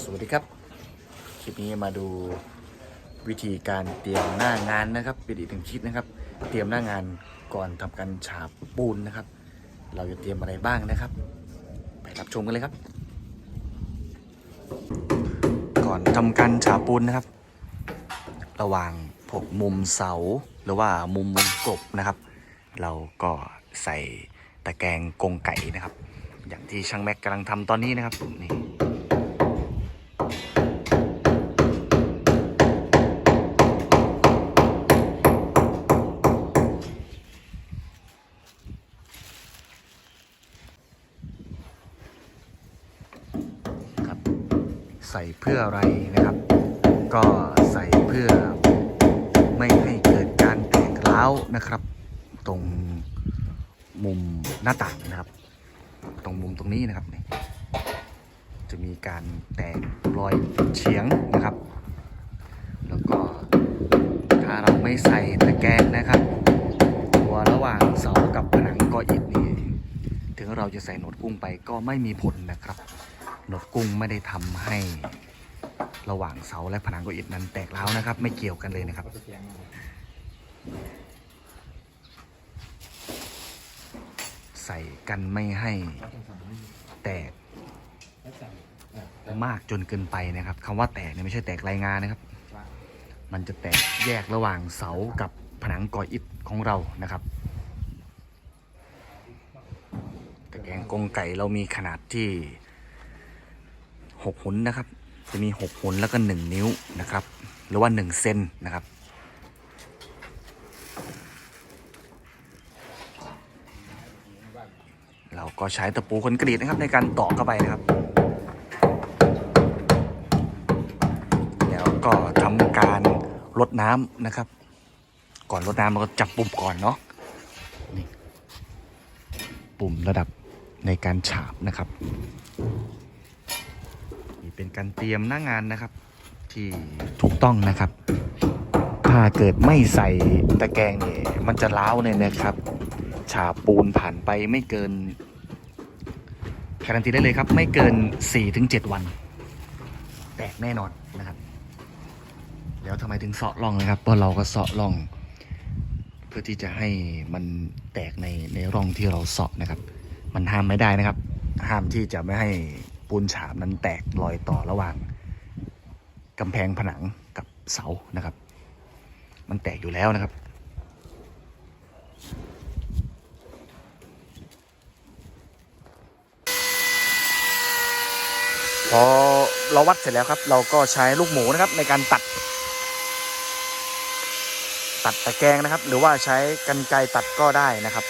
สวัสดีครับ คลิปนี้มาดูวิธีการเตรียมหน้างานนะครับ เป็นอีกหนึ่งคลิปนะครับ เตรียมหน้างานก่อนทำการฉาบปูนนะครับ เราจะเตรียมอะไรบ้างนะครับ ไปรับชมกันเลยครับ ก่อนทำการฉาบปูนนะครับ ระหว่างพวกมุมเสาหรือว่ามุมมุมกบนะครับ เราก็ใส่ตะแกรงกรงไก่นะครับ อย่างที่ช่างแม็กกำลังทำตอนนี้นะครับนี่ ใส่เพื่ออะไรนะครับ ก็ใส่เพื่อไม่ให้เกิดการแตกร้าวนะครับ ตรงมุมหน้าต่างนะครับ ตรงมุมตรงนี้นะครับนี่จะมีการแตกรอยเฉียงนะครับ แล้วก็ถ้าเราไม่ใส่ตะแกรงนะครับ ตัวระหว่างเสากับผนังก็อิฐนี่ถึงเราจะใส่หนวดกุ้งไปก็ไม่มีผลนะครับ นวดกุ้งไม่ได้ทำให้ระหว่างเสาและผนังกอิฐนั้นแตกร้วนะครับ ไม่เกี่ยวกันเลยนะครับ ใส่กันไม่ให้แตกมากจนเกินไปนะครับคำว่าแตกเนี่ยไม่ใช่แตกรายงานนะครับ มันจะแตกแยกระหว่างเสากับผนังก่ออิฐของเรานะครับแตะแกงกงไก่เรามีขนาดที่ หกหุนนะครับ จะมีหกหุนแล้วก็หนึ่งนิ้วนะครับ หรือว่าหนึ่งเซนนะครับ เราก็ใช้ตะปูคนกรีตนะครับในการตอกเข้าไปนะครับ แล้วก็ทำการลดน้ำนะครับ ก่อนลดน้ำเราก็จับปุ่มก่อนเนาะนี่ปุ่มระดับในการฉาบนะครับ เป็นการเตรียมหน้างานนะครับ ที่ถูกต้องนะครับ ถ้าเกิดไม่ใส่ตะแกรงเนี่ยมันจะล้าวเนี่ยนะครับ ฉาบปูนผ่านไปไม่เกินการันตีได้เลยครับ ไม่เกิน 4-7 วัน แตกแน่นอนนะครับ แล้วทำไมถึงเสาะร่องนะครับเพราะเราก็เสาะร่อง เพื่อที่จะให้มันแตกในในร่องที่เราเสาะนะครับ มันห้ามไม่ได้นะครับ ห้ามที่จะไม่ให้ ปูนฉาบนั้นแตกรอยต่อระหว่างกำแพงผนังกับเสานะครับ มันแตกอยู่แล้วนะครับ พอเราวัดเสร็จแล้วครับ เราก็ใช้ลูกหมูนะครับในการตัด ตัดตะแกรงนะครับ หรือว่าใช้กันไกรตัดก็ได้นะครับ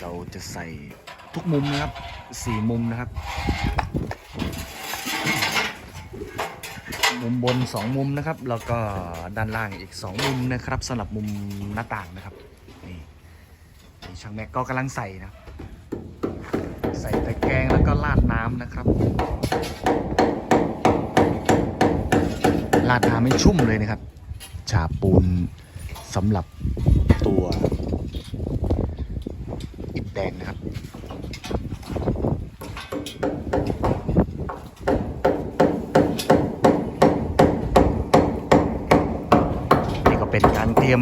เราจะใส่ทุกมุมนะครับสี่มุมนะครับ มุมบนสองมุมนะครับ แล้วก็ด้านล่างอีกสองมุมนะครับสำหรับมุมหน้าต่างนะครับนี่ช่างแม็กก็กำลังใส่นะ ใส่ตะแกรงแล้วก็ราดน้ำนะครับราดน้ำให้ชุ่มเลยนะครับ ฉาบปูนสำหรับตัว แดงนะครับนี่ก็เป็นการเตรียม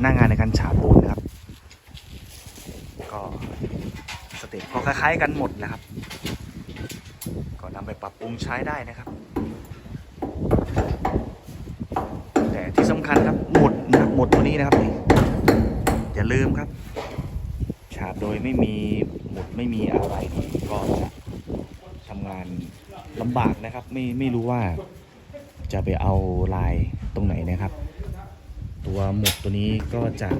หน้างานในการฉาบปูนนะครับ ก็สเต็ปก็คล้ายๆกันหมดนะครับ ก็นำไปปรับปรุงใช้ได้นะครับ แต่ที่สำคัญครับหมุดนะครับหมุดตัวนี้นะครับนี่อย่าลืมครับ โดยไม่มีหมุดไม่มีอะไรดีก็จะทำงานลำบากนะครับ ไม่ไม่รู้ว่าจะไปเอาลายตรงไหนนะครับ ตัวหมุดตัวนี้ก็จะ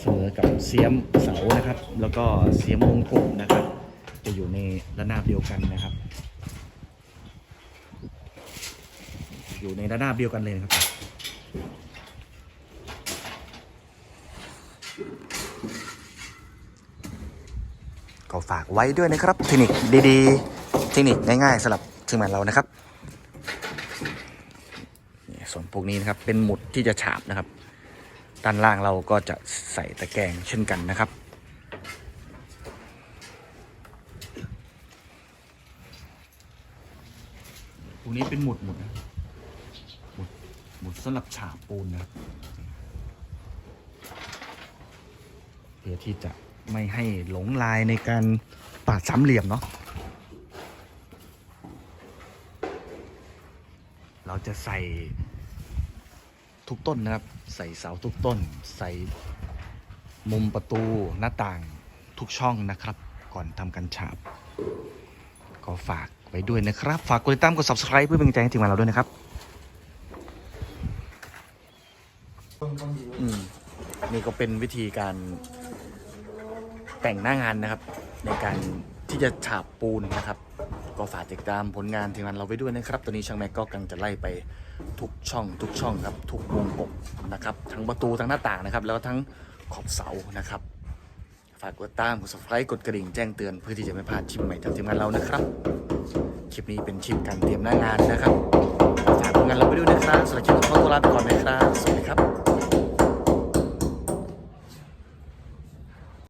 เสมอกับเสียมเสานะครับ แล้วก็เสียมวงกบนะครับ จะอยู่ในระนาบเดียวกันนะครับ อยู่ในระนาบเดียวกันเลยนะครับ ก็ฝากไว้ด้วยนะครับ เทคนิคดีๆ เทคนิคง่ายๆสำหรับทีมงานเรานะครับนี่ส่วนพวกนี้นะครับเป็นหมุดที่จะฉาบนะครับ ด้านล่างเราก็จะใส่ตะแกรงเช่นกันนะครับตรงนี้เป็นหมุดหมุดหมุดหมุดสำหรับฉาบปูนนะครับเพื่อที่จะ ไม่ให้หลงลายในการปาดสามเหลี่ยมเนาะเราจะใส่ทุกต้นนะครับ ใส่เสาทุกต้น ใส่มุมประตูหน้าต่างทุกช่องนะครับ ก่อนทำการฉาบ ก็ฝากไว้ด้วยนะครับ ฝากกดติดตามกด subscribe เพื่อเป็นกำลังใจให้ทีมงานเราด้วยนะครับอืมนี่ก็เป็นวิธีการ แต่งหน้างานนะครับ ในการที่จะฉาบปูนนะครับ ก็ฝากติดตามผลงานทีมงานเราไว้ด้วยนะครับ ตอนนี้ช่างแม็กก็กำลังจะไล่ไปทุกช่อง ทุกช่องครับ ทุกวงกบนะครับ ทั้งประตูทั้งหน้าต่างนะครับ แล้วก็ทั้งขอบเสานะครับ ฝากกดติดตามกด subscribe กดกระดิ่งแจ้งเตือนเพื่อที่จะไม่พลาดคลิปใหม่จากทีมงานเรานะครับ คลิปนี้เป็นคลิปการเตรียมหน้างานนะครับ ฝากผลงานเราไปด้วยนะครับสำหรับคลิปนี้ขอตัวลาไปก่อนนะครับ